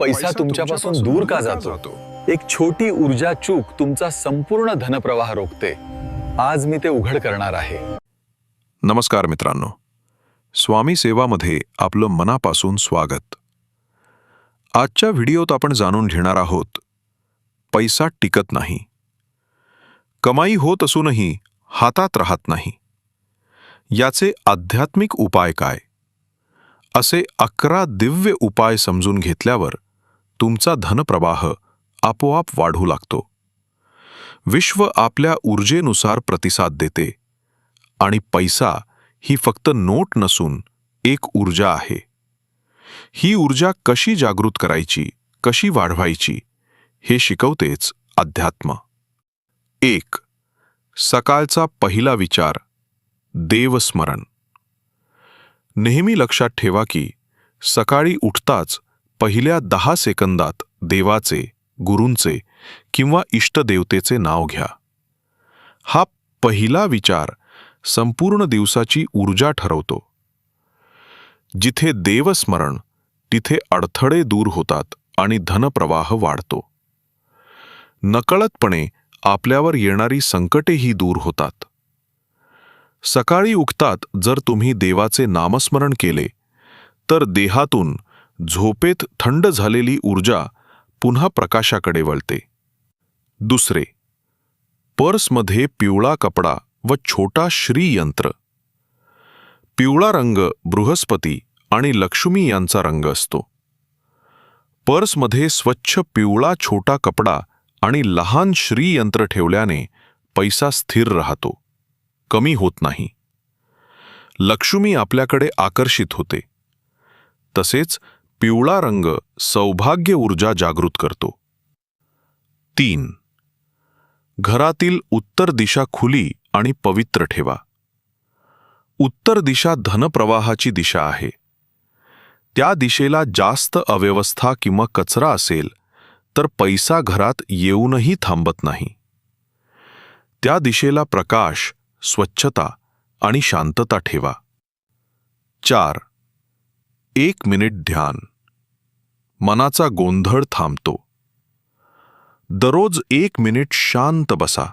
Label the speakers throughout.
Speaker 1: पैसा तुमच्यापासून दूर का जातो? एक छोटी ऊर्जा चूक तुमचा संपूर्ण धनप्रवाह रोखते. आज मी ते उघड करणार आहे.
Speaker 2: नमस्कार मित्रांनो. स्वामी सेवामध्ये आपलं मनापासून स्वागत. आजच्या व्हिडिओत आपण जाणून घेणार आहोत पैसा टिकत नाही. कमाई होत असूनही हातात राहत नाही. याचे आध्यात्मिक उपाय काय? असे अकरा दिव्य उपाय समजून घेतल्यावर तुमचा धनप्रवाह आपोआप वाढू लागतो. विश्व आपल्या ऊर्जेनुसार प्रतिसाद देते आणि पैसा ही फक्त नोट नसून एक ऊर्जा आहे. ही ऊर्जा कशी जागृत करायची कशी वाढवायची हे शिकवतेच अध्यात्म. एक सकाळचा पहिला विचार देवस्मरण. नेहमी लक्षात ठेवा की सकाळी उठताच पहिल्या दहा सेकंदात देवाचे गुरूंचे किंवा इष्टदेवतेचे नाव घ्या. हा पहिला विचार संपूर्ण दिवसाची ऊर्जा ठरवतो. जिथे देवस्मरण तिथे अडथळे दूर होतात आणि धनप्रवाह वाढतो. नकळतपणे आपल्यावर येणारी संकटेही दूर होतात. सकाळी उठतात जर तुम्ही देवाचे नामस्मरण केले तर देहातून झोपेत थंड झालेली ऊर्जा पुन्हा प्रकाशाकडे वळते. दुसरे पर्समध्ये पिवळा कपडा व छोटा श्रीयंत्र पिवळा रंग बृहस्पती आणि लक्ष्मी यांचा रंग असतो. पर्समध्ये स्वच्छ पिवळा छोटा कपडा आणि लहान श्रीयंत्र ठेवल्याने पैसा स्थिर राहतो. कमी होत नाही. लक्ष्मी आपल्याकडे आकर्षित होते. तसेच पिवळा रंग सौभाग्य ऊर्जा जागृत करतो. तीन. घरातील उत्तर दिशा खुली आणि पवित्र ठेवा. उत्तर दिशा धनप्रवाहाची दिशा आहे. त्या दिशेला जास्त अव्यवस्था किंवा कचरा असेल तर पैसा घरात येऊनही थांबत नाही. त्या दिशेला प्रकाश स्वच्छता आणि शांतता ठेवा. चार. एक मिनिट ध्यान. मनाचा गोंधळ थांबतो. दररोज एक मिनिट शांत बसा.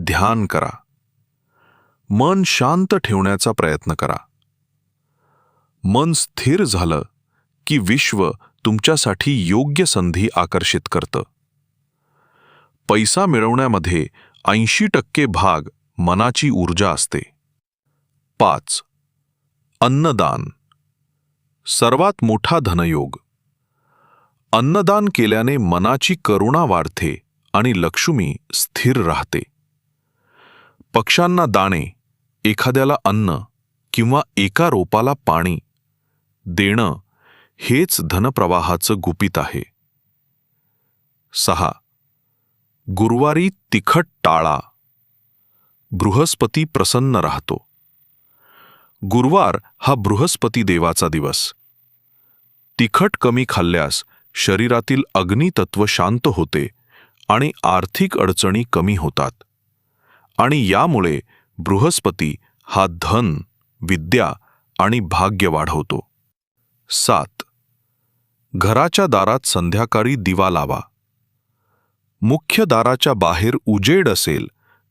Speaker 2: ध्यान करा. मन शांत ठेवण्याचा प्रयत्न करा. मन स्थिर झालं की विश्व तुमच्यासाठी योग्य संधी आकर्षित करतं. पैसा मिळवण्यामध्ये ऐंशी टक्के भाग मनाची ऊर्जा असते. पाच. अन्नदान. सर्वात मोठा धनयोग. अन्नदान केल्याने मनाची करुणा वाढते आणि लक्ष्मी स्थिर राहते. पक्ष्यांना दाणे एखाद्याला अन्न किंवा एका रोपाला पाणी देणं हेच धनप्रवाहाचं गुपित आहे. सहा. गुरुवारी तिखट टाळा. बृहस्पती प्रसन्न राहतो. गुरुवार हा बृहस्पती देवाचा दिवस. तिखट कमी खाल्ल्यास शरीरातील अग्नितत्व शांत होते आणि आर्थिक अडचणी कमी होतात. आणि यामुळे बृहस्पती हा धन विद्या आणि भाग्य वाढवतो. सात. घराच्या दारात संध्याकाळी दिवा लावा. मुख्य दाराच्या बाहेर उजेड असेल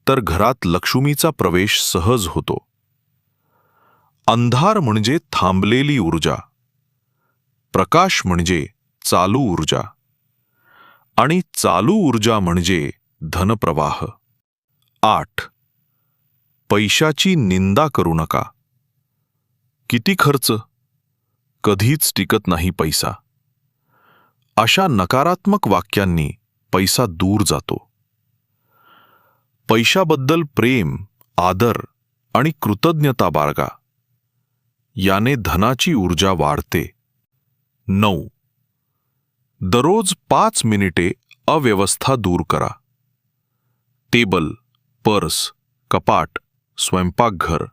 Speaker 2: तर घरात लक्ष्मीचा प्रवेश सहज होतो. अंधार म्हणजे थांबलेली ऊर्जा. प्रकाश म्हणजे चालू ऊर्जा. आणि चालू ऊर्जा म्हणजे धनप्रवाह. आठ. पैशाची निंदा करू नका. किती खर्च? कधीच टिकत नाही पैसा. अशा नकारात्मक वाक्यांनी पैसा दूर जातो. पैशाबद्दल प्रेम आदर आणि कृतज्ञता बाळगा. याने धनाची ऊर्जा वाढते. नऊ. दररोज पाच मिनिटे अव्यवस्था दूर करा. टेबल पर्स कपाट स्वयंपाकघर.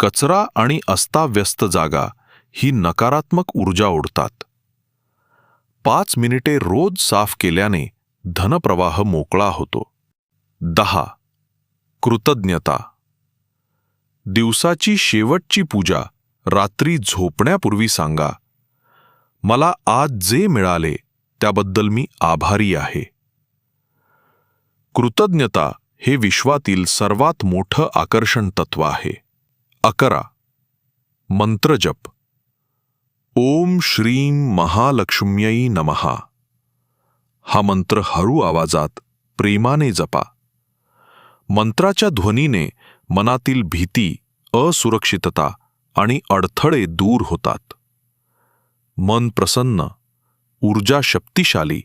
Speaker 2: कचरा आणि अस्ताव्यस्त जागा ही नकारात्मक ऊर्जा ओढतात. पाच मिनिटे रोज साफ केल्याने धनप्रवाह मोकळा होतो. दहा. कृतज्ञता. दिवसाची शेवटची पूजा रात्री झोपण्यापूर्वी सांगा. मला आज जे मिळाले त्याबद्दल मी आभारी आहे. कृतज्ञता हे विश्वातील सर्वात मोठं आकर्षण तत्व आहे. अकरा. मंत्रजप ओम श्रीं महालक्ष्म्यई नमहा हा मंत्र हरू आवाजात प्रेमाने जपा. मंत्राच्या ध्वनीने मनातील भीती असुरक्षितता आणि अडथळे दूर होतात. मन प्रसन्न ऊर्जा शक्तिशाली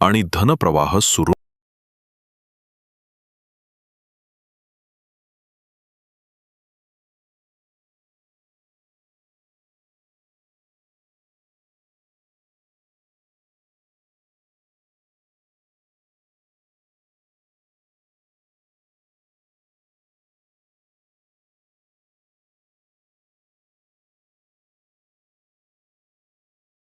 Speaker 2: आणि धनप्रवाह सुरू